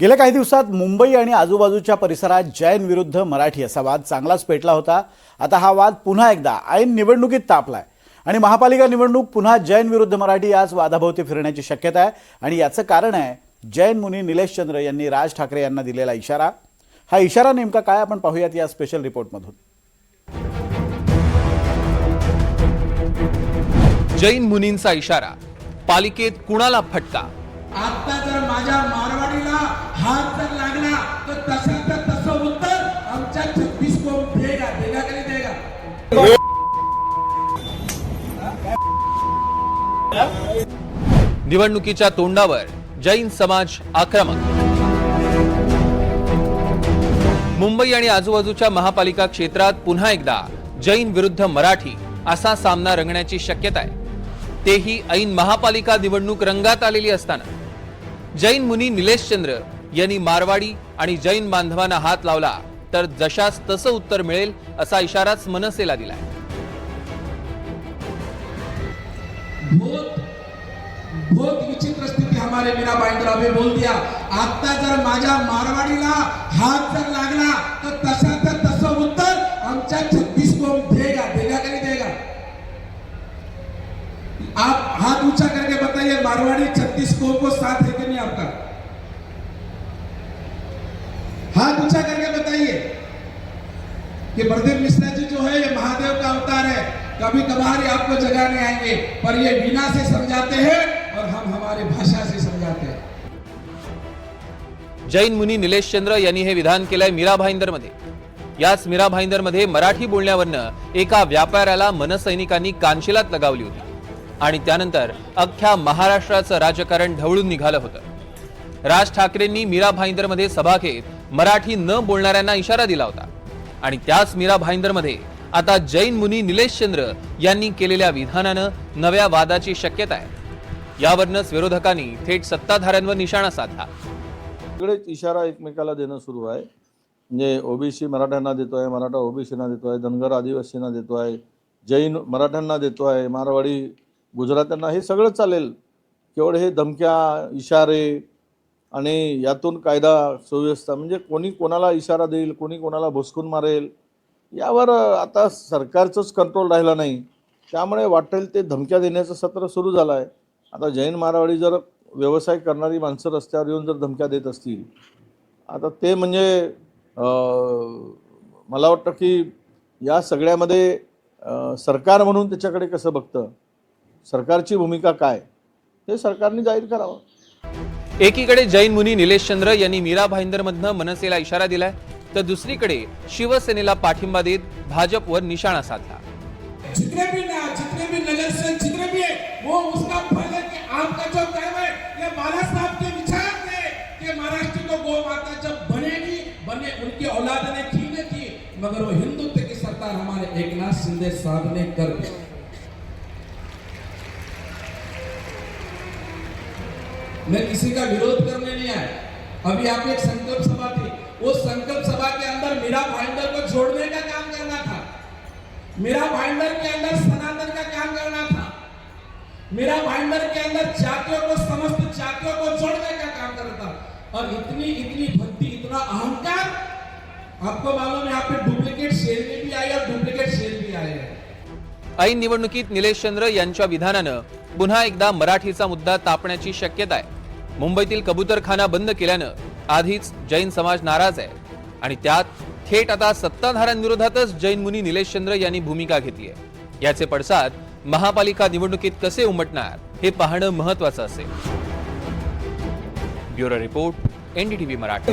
गेल्या काही दिवसात मुंबई आणि आजूबाजूच्या परिसरात जैन विरुद्ध मराठी असा वाद चांगलाच पेटला होता. आता हा वाद पुन्हा एकदा ऐन निवडणुकीत तापलाय. आणि महापालिका निवडणूक पुन्हा जैन विरुद्ध मराठी याच वादाभोवती फिरण्याची शक्यता आहे. आणि याचं कारण आहे जैन मुनी निलेश चंद्र यांनी राज ठाकरे यांना दिलेला इशारा. हा इशारा नेमका काय आपण पाहूयात या स्पेशल रिपोर्टमधून जैन मुनींचा इशारा पालिकेत कुणाला फटका? आता जर माझ्या मारवाडीला हात जर लागला तर तसं तर तसं उत्तर आमच्या छत्तीस कोण देगा देगा कधी देगा? निवडणुकीच्या तोंडावर जैन समाज आक्रमक. मुंबई आणि आजूबाजूच्या महापालिका क्षेत्रात पुन्हा एकदा जैन विरुद्ध मराठी असा सामना रंगण्याची शक्यता आहे. तेही ऐन महापालिका निवडणूक रंगात आलेली असताना. जैन मुनी निलेशचंद्र यांनी मारवाडी आणि जैन बांधवांना हात लावला. तर जशास तसं उत्तर मिळेल असा इशाराच मनसेला दिलाय. बहुत विचित्र स्थिति हमारे मीरा भाईंद्र अभी बोल दिया. आता जर माझ्या मारवाडीला हात जर लागला तर तसा तर तसं उत्तर आमच्या छत्तीस को देगा देगा का नहीं देगा? आप हाथ ऊंचा करके बताइए मारवाड़ी छत्तीस को को साथ है कि नहीं आपका हाथ ऊंचा करके बताइए कि प्रदीप मिश्रा जी जो है ये महादेव का अवतार है। कभी कभार आपको जगाने आएंगे पर ये बिना से समझाते हैं और हम हमारी भाषा से समझाते हैं। जैन मुनी निलेश चंद्र यांनी हे विधान केलंय मीरा भाईंदरमध्ये. याच मीरा भाईंदरमध्ये मराठी बोलण्यावरनं एका व्यापाऱ्याला मनसैनिकांनी कानशिलात लगावली होती. आणि त्यानंतर अख्ख्या महाराष्ट्राचं राजकारण ढवळून निघालं होतं. राज ठाकरेंनी मीरा भाईंदरमध्ये सभा घेत मराठी न बोलणाऱ्यांना इशारा दिला होता. आणि त्याच मीरा भाईंदरमध्ये आता जैन मुनी निलेश चंद्र यांनी केलेल्या विधानानं नव्या वादाची शक्यता आहे. यावरनच विरोधकांनी थेट सत्ताधाऱ्यांवर निशाणा साधला. सगळेच इशारा एकमेकाला देणं सुरू आहे. म्हणजे ओबीसी मराठ्यांना देतो आहे मराठा ओबीसीना आहे धनगर आदिवासींना देतो आहे जैन मराठ्यांना देतो आहे मारवाडी गुजरात्यांना हे सगळं चालेल. केवळ हे धमक्या इशारे आणि यातून कायदा सुव्यवस्था म्हणजे कोणी कोणाला इशारा देईल कोणी कोणाला भुसकून मारेल यावर आता सरकारचंच कंट्रोल राहिला नाही. त्यामुळे वाटेल ते धमक्या देण्याचं सत्र सुरू झालं आहे आता जैन मारवाडी जर व्यवसाय करणारी माणसं रस्त्यावर येऊन जर धमक्या देत असतील आता ते म्हणजे मला वाटतं की या सगळ्यामध्ये सरकार म्हणून त्याच्याकडे कसं बघतं? सरकारची भूमिका काय? हे सरकारने जाहीर करावं. एकीकडे जैन मुनी निलेश चंद्र यांनी मीरा भाईंदरमधनं मनसेला इशारा दिलाय तर दुसरीकडे शिवसेनेला पाठिंबा देत भाजपवर निशाणा साधला. जितने भी ना जितने भी से जितने भी है वो उसका जो कर्म है ये बाला साहब के विचार थे कि महाराष्ट्र को माता जब बनेगी बने उनकी औलाद ने की न की मगर वो हिंदुत्व की सरकार हमारे एकनाथ शिंदे साहब ने कर दी। मैं किसी का विरोध करने नहीं आया। अभी आप एक संकल्प सभा थी। उस संकल्प सभा के अंदर मीरा भाईंदर को छोड़ने का काम करना था। मीरा भाईंदर के अंदर सनातन का काम करना था। मीरा भाईंदर के अंदर जातियों को समस्त जातियों को जोड़ने का काम करना था। और इतनी इतनी भक्ति इतना अहंकार आपको मालूम है यहाँ पे डुप्लीकेट शेर भी आए और डुप्लीकेट शेर भी आए हैं। ऐन निवडणुकीत निलेश चंद्र यांच्या विधानानं पुन्हा एकदा मराठीचा मुद्दा तापण्याची शक्यता आहे. मुंबईतील कबुतरखाना बंद केल्यानं आधीच जैन समाज नाराज आहे. आणि त्यात थेट आता सत्ताधाऱ्यांविरोधातच जैन मुनी निलेश चंद्र यांनी भूमिका घेतली आहे. याचे पडसाद महापालिका निवडणुकीत कसे उमटणार हे पाहणं महत्वाचं असेल. Bureau report NDTV Marathi.